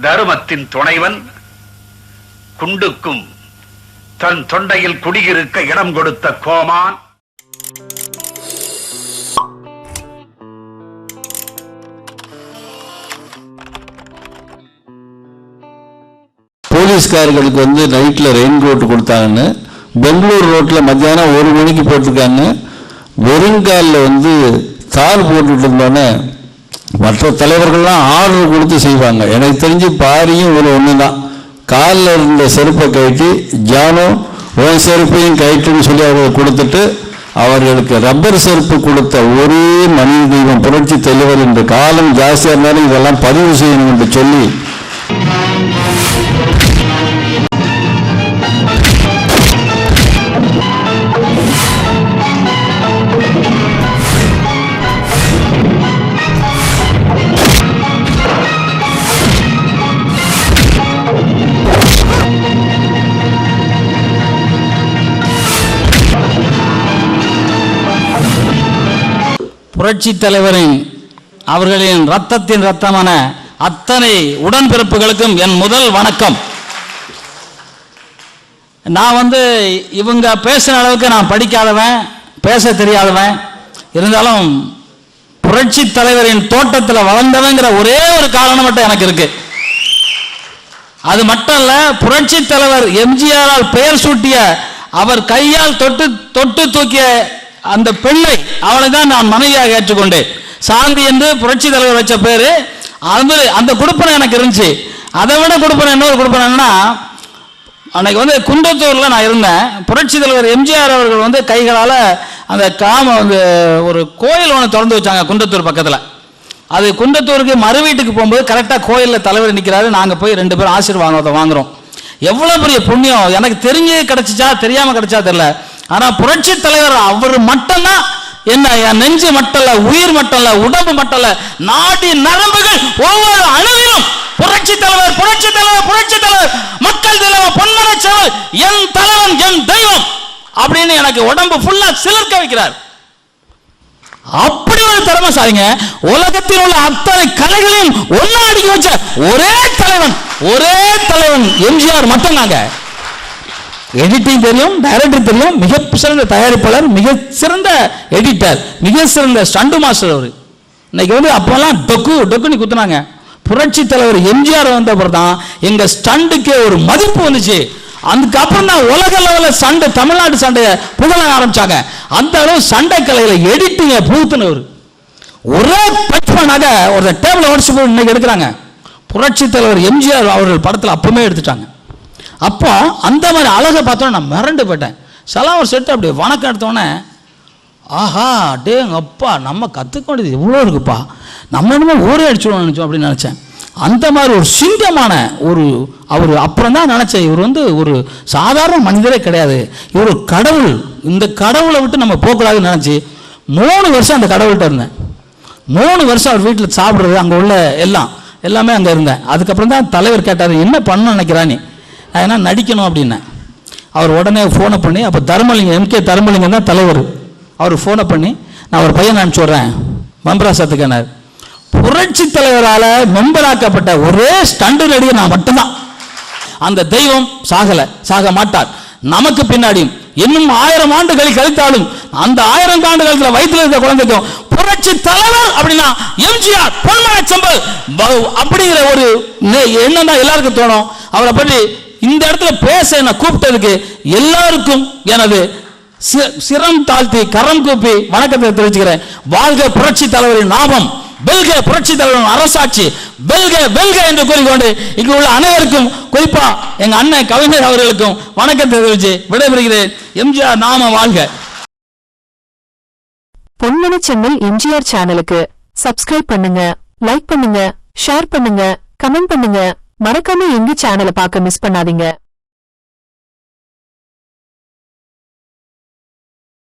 தருமத்தின் துணைவன் குண்டுக்கும் தன் தொண்டையில் குடியிருக்க இடம் கொடுத்த கோமான். போலீஸ்காரர்களுக்கு வந்து நைட்டில் ரெயின் கோட் கொடுத்தாங்கன்னு பெங்களூர் ரோட்டில் மத்தியானம் ஒரு மணிக்கு போட்டிருக்காங்க வெறுங்காலில் வந்து தார் போட்டுட்டு இருந்தோன்னே மற்ற தலைவர்கள்லாம் ஆர்டர் கொடுத்து செய்வாங்க. எனக்கு தெரிஞ்சு பாரியும் ஒரு ஒன்று தான் காலில் இருந்த செருப்பை கழட்டி ஜானோ உன் செருப்பையும் கழட்டுன்னு சொல்லி அவர்கள் கொடுத்துட்டு அவர்களுக்கு ரப்பர் செருப்பு கொடுத்த ஒரே மனித தெய்வம் புரட்சி தலைவர் இந்த காலம் ஜாஸ்தியாக இருந்தாலும் இதெல்லாம் பதிவு செய்யணும் என்று சொல்லி புரட்சி தலைவரின் அவர்களின் ரத்தத்தின் ரத்தமான அத்தனை உடன்பிறப்புகளுக்கும் என் முதல் வணக்கம். நான் வந்து இவங்க பேசுகிற அளவுக்கு நான் படிக்காதவன் பேச தெரியாதவன். இருந்தாலும் புரட்சி தலைவரின் தோட்டத்தில் வளர்ந்தவங்கிற ஒரே ஒரு காரணம் மட்டும் எனக்கு இருக்கு. அது மட்டும் இல்ல புரட்சி தலைவர் எம்ஜிஆரால் பெயர் சூட்டிய அவர் கையால் தொட்டு தொட்டு தூக்கிய அந்த பெண்ணை அவளை தான் நான் மனைவியாக ஏற்றுக்கொண்டேன். சாந்தி என்று புரட்சி தலைவர் வச்ச பேர். அது அந்த குடுப்பனை எனக்கு இருந்துச்சு. அதை விட குடுப்பனை இன்னொரு குடுப்பனை அன்னைக்கு வந்து குண்டத்தூரில் நான் இருந்தேன். புரட்சி தலைவர் எம்ஜிஆர் அவர்கள் வந்து கைகளால் அந்த காம வந்து ஒரு கோயில் ஒன்று திறந்து வச்சாங்க குன்றத்தூர் பக்கத்தில். அது குன்றத்தூருக்கு மறு வீட்டுக்கு போகும்போது கரெக்டாக கோயிலில் தலைவர் நிற்கிறாரு நாங்கள் போய் ரெண்டு பேரும் ஆசீர்வாதம் வாங்குறோம். எவ்வளோ பெரிய புண்ணியம். எனக்கு தெரிஞ்சு கிடச்சிச்சா தெரியாமல் கிடைச்சா தெரில ஆனால் புரட்சி தலைவர் அவர் மட்டும்தான். என்ன என் நெஞ்சு மட்டல்ல உயிர் மட்டும் உடம்பு மட்டல்ல நாடி நரம்புகள் ஒவ்வொரு அணுவிலும் புரட்சி தலைவர் புரட்சி தலைவர் புரட்சி தலைவர் மக்கள் தலைவர் பொன்மன செவல் என் தலைவன் என் தெய்வம் அப்படின்னு எனக்கு உடம்பு ஃபுல்லா சிலிர்க்க வைக்கிறார். அப்படி ஒரு திறமைசாலிங்க உலகத்தில் உள்ள அத்தனை கலைகளையும் ஒன்னா அடிக்க வச்ச ஒரே தலைவன் ஒரே தலைவன் எம்ஜிஆர் மட்டும்தாங்க. எடிட்டிங் தெரியும் டைரக்டர் தெரியும் மிக சிறந்த தயாரிப்பாளர் மிக சிறந்த எடிட்டர் மிக சிறந்த ஸ்டண்டு மாஸ்டர் அவர். இன்னைக்கு வந்து அப்போல்லாம் டொக்கு டொக்குன்னு குத்துனாங்க. புரட்சி தலைவர் எம்ஜிஆர் வந்த அப்புறம் தான் எங்க ஸ்டண்டுக்கே ஒரு மதிப்பு வந்துச்சு. அதுக்கப்புறம் தான் உலக லெவலில் சண்டை தமிழ்நாடு சண்டையை புகழ ஆரம்பிச்சாங்க. அந்த அளவு சண்டை கலையில எடிட்டிங்க புகுத்துனவர் ஒரே பஞ்ச் ஒரு டேபிள் உடச்சு போய் இன்னைக்கு எடுக்கிறாங்க. புரட்சி தலைவர் எம்ஜிஆர் அவர்கள் படத்தில் அப்பவுமே எடுத்துட்டாங்க. அப்போ அந்த மாதிரி அழகை பார்த்தோன்னே நான் மிரண்டு போயிட்டேன். செலாவர் செட்டு அப்படி வணக்கம் எடுத்தோடனே ஆஹா டேங்க அப்பா நம்ம கற்றுக்க வேண்டியது இவ்வளோ இருக்குப்பா. நம்ம என்னமோ ஊரே அடிச்சுடணும் நினச்சோம் அப்படின்னு நினச்சேன். அந்த மாதிரி ஒரு சிங்கமான ஒரு அவர் அப்புறம் தான் நினச்சேன் இவர் வந்து ஒரு சாதாரண மனிதரே கிடையாது. இவர் ஒரு கடவுள். இந்த கடவுளை விட்டு நம்ம போகக்கூடாதுன்னு நினச்சி மூணு வருஷம் அந்த கடவுள்கிட்ட இருந்தேன். மூணு வருஷம் அவர் வீட்டில் சாப்பிட்றது அங்கே உள்ள எல்லாம் எல்லாமே அங்கே இருந்தேன். அதுக்கப்புறம் தான் தலைவர் கேட்டார் என்ன பண்ண நினைக்கிறானே அதனால் நடிக்கணும் அப்படின்னேன் அவர் உடனே ஃபோனை பண்ணி அப்போ தர்மலிங்கம் எம்கே தர்மலிங்கம் தான் தலைவர். அவர் ஃபோனை பண்ணி நான் ஒரு பையன் அனுப்பிச்சி விட்றேன். மம்பராசத்துக்கானார் புரட்சி தலைவரால் மெம்பராக்கப்பட்ட ஒரே ஸ்டண்டு நடிகர் நான் மட்டும்தான். அந்த தெய்வம் சாகலை சாக மாட்டார். நமக்கு பின்னாடியும் இன்னும் ஆயிரம் ஆண்டுகள் கழித்தாலும் அந்த ஆயிரம் ஆண்டு காலத்தில் வயிற்றுல இருக்க குழந்தைக்கும் புரட்சி தலைவர் அப்படின்னா எம்ஜிஆர் பொன்மன சம்பல் அப்படிங்கிற ஒரு எண்ணம் தான் எல்லாருக்கும் தோணும். அவரை பற்றி இந்த இடத்துல பேச என்ன கூப்பிட்டதுக்கு எல்லாருக்கும் எனது சிரம் தாழ்த்தி கரம் கூப்பி வணக்கத்தை தெரிவிச்சுக்கிறேன். வாழ்க புரட்சி தலைவரின் நாமம். வெல்க புரட்சி தலைவரின் அரசாட்சி. வெல்க வெல்க என்று கூறிக்கொண்டு இங்கு உள்ள அனைவருக்கும் குறிப்பா எங்க அண்ணன் கவிஞர் அவர்களுக்கும் வணக்கத்தை தெரிவித்து விடைபெறுகிறேன். எம்ஜிஆர் நாம வாழ்க. பொன்னணி செம்மல் எம்ஜிஆர் சேனலுக்கு சப்ஸ்கிரைப் பண்ணுங்க லைக் பண்ணுங்க ஷேர் பண்ணுங்க கமெண்ட் பண்ணுங்க. மறக்காம எங்க சேனலை பார்க்க மிஸ் பண்ணாதீங்க.